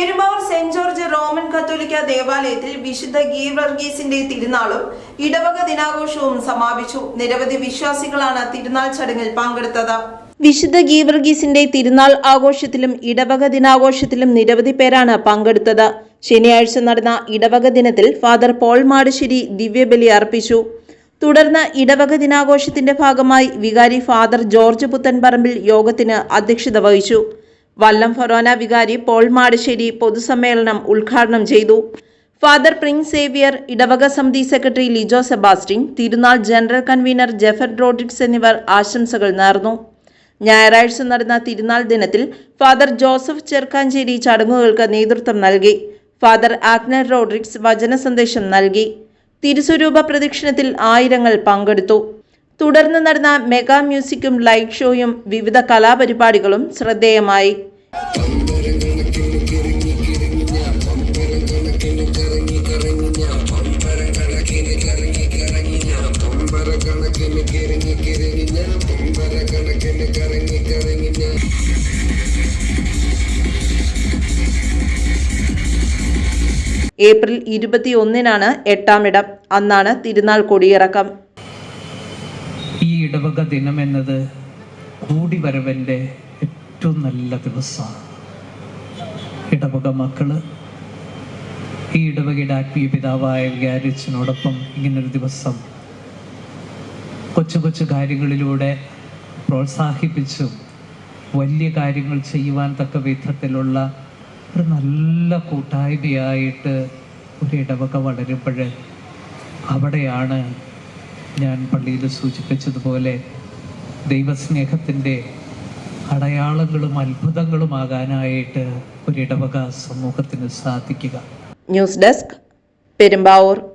Perumbavoor saint George Roman കത്തോലിക്ക ദേവാലയത്തിൽ വിശുദ്ധ ഗീവർഗീസിന്റെ തിരുനാളും ഇടവക ദിനാഘോഷവും സമാപിച്ചു. നിരവധി വിശ്വാസികളാണ് തിരുനാൾ ചടങ്ങിൽ പങ്കെടുത്തത്. വിശുദ്ധ ഗീവർഗീസിന്റെ തിരുനാൾ ആഘോഷത്തിലും ഇടവക ദിനാഘോഷത്തിലും നിരവധി പേരാണ് പങ്കെടുത്തത്. ശനിയാഴ്ച നടന്ന ഇടവക ദിനത്തിൽ ഫാദർ പോൾ മാടശ്ശേരി ദിവ്യബലി അർപ്പിച്ചു. തുടർന്ന് ഇടവക ദിനാഘോഷത്തിന്റെ ഭാഗമായി വികാരി ഫാദർ ജോർജ് പുത്തൻപറമ്പിൽ യോഗത്തിന് അധ്യക്ഷത വഹിച്ചു. വല്ലം ഫൊറോന വികാരി പോൾ മാടശ്ശേരി പൊതുസമ്മേളനം ഉദ്ഘാടനം ചെയ്തു. ഫാദർ പ്രിൻസ് സേവിയർ ഇടവക സമിതി സെക്രട്ടറി ലിജോ സെബാസ്റ്റിൻ തിരുനാൾ ജനറൽ കൺവീനർ ജെഫർ ഡ്രോഡിറ്റ്സ് എന്നിവർ ആശംസകൾ നേർന്നു. ഞായറാഴ്ച നടന്ന തിരുനാൾ ദിനത്തിൽ ഫാദർ ജോസഫ് ചെർക്കാഞ്ചേരി ചടങ്ങുകൾക്ക് നേതൃത്വം നൽകി. ഫാദർ ആഗ്നർ റോഡ്രിക്സ് വചന സന്ദേശം നൽകി. തിരുസ്വരൂപ പ്രദക്ഷിണത്തിൽ ആയിരങ്ങൾ പങ്കെടുത്തു. തുടർന്ന് നടന്ന മെഗാ മ്യൂസിക്കും ലൈറ്റ് ഷോയും വിവിധ കലാപരിപാടികളും ശ്രദ്ധേയമായി. ഏപ്രിൽ ഇരുപത്തിയൊന്നിനാണ് ഇടം. അന്നാണ് തിരുനാൾ കൊടിയിറക്കം. ഇടവക ദിനം എന്നത് കൂടിവരവന്റെ ഏറ്റവും നല്ല ദിവസമാണ്. ഇടവക മക്കൾ ഈ ഇടവകയുടെ ആത്മീയ പിതാവായ വികാരിച്ചനോടൊപ്പം ഇങ്ങനൊരു ദിവസം കൊച്ചു കൊച്ചു കാര്യങ്ങളിലൂടെ പ്രോത്സാഹിപ്പിച്ചും വലിയ കാര്യങ്ങൾ ചെയ്യുവാൻ തക്ക വിധത്തിലുള്ള ഒരു നല്ല കൂട്ടായ്മയായിട്ട് ഒരു ഇടവക വളരുമ്പോൾ അവിടെയാണ് ഞാൻ പള്ളിയിൽ സൂചിപ്പിച്ചതുപോലെ ദൈവസ്നേഹത്തിന്റെ അടയാളങ്ങളും അത്ഭുതങ്ങളുമാകാനായിട്ട് ഒരിടവക സമൂഹത്തിന് സാധിക്കുക. News desk Perumbavoor